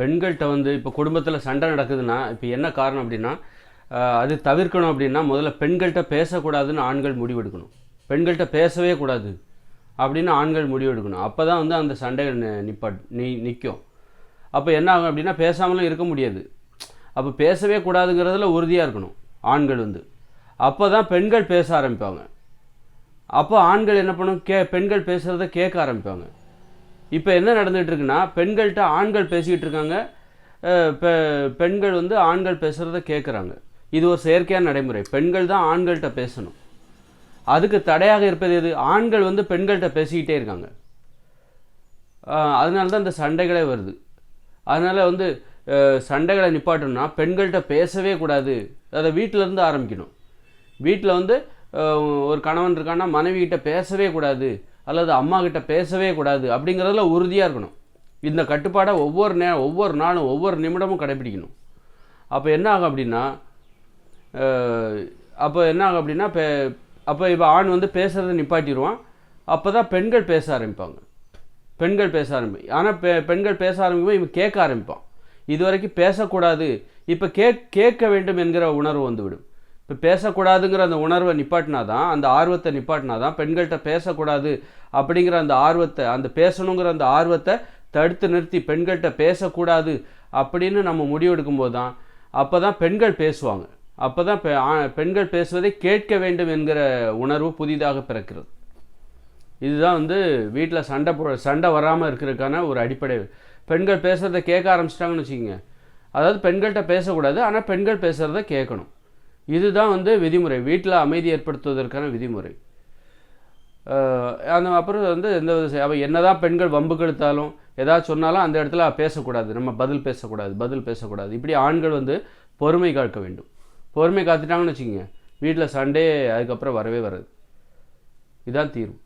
பெண்கள்கிட்ட வந்து இப்போ குடும்பத்தில் சண்டை நடக்குதுன்னா இப்போ என்ன காரணம் அப்படின்னா அது தவிர்க்கணும் அப்படின்னா முதல்ல பெண்கள்கிட்ட பேசக்கூடாதுன்னு ஆண்கள் முடிவெடுக்கணும். பெண்கள்கிட்ட பேசவே கூடாது அப்படின்னு ஆண்கள் முடிவெடுக்கணும். அப்போ தான் வந்து அந்த சண்டைகள் நிப்பா நி நிற்கும் அப்போ என்ன ஆகும் அப்படின்னா பேசாமலும் இருக்க முடியாது. அப்போ பேசவே கூடாதுங்கிறதுல உறுதியாக இருக்கணும் ஆண்கள் வந்து. அப்போ தான் பெண்கள் பேச ஆரம்பிப்பாங்க. அப்போ ஆண்கள் என்ன பண்ணும்? கே பெண்கள் பேசுகிறத கேட்க ஆரம்பிப்பாங்க. இப்போ என்ன நடந்துகிட்டு இருக்குன்னா பெண்கள்கிட்ட ஆண்கள் பேசிக்கிட்டு இருக்காங்க. பெ- பெண்கள் வந்து ஆண்கள் பேசுகிறத கேட்குறாங்க இது ஒரு செயற்கையான நடைமுறை. பெண்கள் தான் ஆண்கள்கிட்ட பேசணும். அதுக்கு தடையாக இருப்பது எது? ஆண்கள் வந்து பெண்கள்கிட்ட பேசிக்கிட்டே இருக்காங்க. அதனால தான் இந்த சண்டைகளே வருது. அதனால் வந்து சண்டைகளை நிப்பாட்டணும்னா பெண்கள்கிட்ட பேசவே கூடாது. அதை வீட்டிலேருந்து ஆரம்பிக்கணும். வீட்டில் வந்து ஒரு கணவன் இருக்கான்னா மனைவிக்கிட்ட பேசவே கூடாது. அல்லது அம்மா கிட்ட பேசவே கூடாது அப்படிங்கிறதுல உறுதியாக இருக்கணும். இந்த கட்டுப்பாடை ஒவ்வொரு நே ஒவ்வொரு நாளும் ஒவ்வொரு நிமிடமும் கடைபிடிக்கணும். அப்போ என்ன ஆகும் அப்படின்னா அப்போ என்ன ஆகும் அப்படின்னா பே அப்போ இப்போ ஆண் வந்து பேசுகிறத நிப்பாட்டிடுவான். அப்போ தான் பெண்கள் பேச ஆரம்பிப்பாங்க. பெண்கள் பேச ஆரம்பி ஆனால் பெ பெண்கள் பேச ஆரம்பிக்கும் இவன் கேட்க ஆரம்பிப்பான். இது வரைக்கும் பேசக்கூடாது. இப்போ கேக் கேட்க வேண்டும் என்கிற உணர்வு வந்துவிடும். இப்போ பேசக்கூடாதுங்கிற அந்த உணர்வை நிப்பாட்டினா தான் அந்த ஆர்வத்தை நிப்பாட்டினா தான் பெண்கள்கிட்ட பேசக்கூடாது அப்படிங்கிற அந்த ஆர்வத்தை அந்த பேசணுங்கிற அந்த ஆர்வத்தை தடுத்து நிறுத்தி பெண்கள்கிட்ட பேசக்கூடாது அப்படின்னு நம்ம முடிவெடுக்கும்போது தான் அப்போ தான் பெண்கள் பேசுவாங்க. அப்போ தான் ஆ- பெண்கள் பேசுவதை கேட்க வேண்டும் என்கிற உணர்வு புதிதாக பிறக்கிறது. இதுதான் வந்து வீட்டில் சண்டை போ சண்டை வராமல் இருக்கிறதுக்கான ஒரு அடிப்படை. பெண்கள் பேசுகிறத கேட்க ஆரம்பிச்சிட்டாங்கன்னு வச்சுக்கோங்க. அதாவது பெண்கள்கிட்ட பேசக்கூடாது ஆனால் பெண்கள் பேசுகிறத கேட்கணும். இதுதான் வந்து விதிமுறை. வீட்டில் அமைதி ஏற்படுத்துவதற்கான விதிமுறை. அந்த அப்புறம் வந்து எந்த வித செ- அவ என்னதான் பெண்கள் வம்புக்கு எடுத்தாலும் ஏதாவது சொன்னாலும் அந்த இடத்துல பேசக்கூடாது. நம்ம பதில் பேசக்கூடாது பதில் பேசக்கூடாது. இப்படி ஆண்கள் வந்து பொறுமை காக்க வேண்டும். பொறுமை காத்துட்டாங்கன்னு வச்சுக்கோங்க. வீட்டில் சண்டே அதுக்கப்புறம் வரவே வராது. இதுதான் தீர்வு.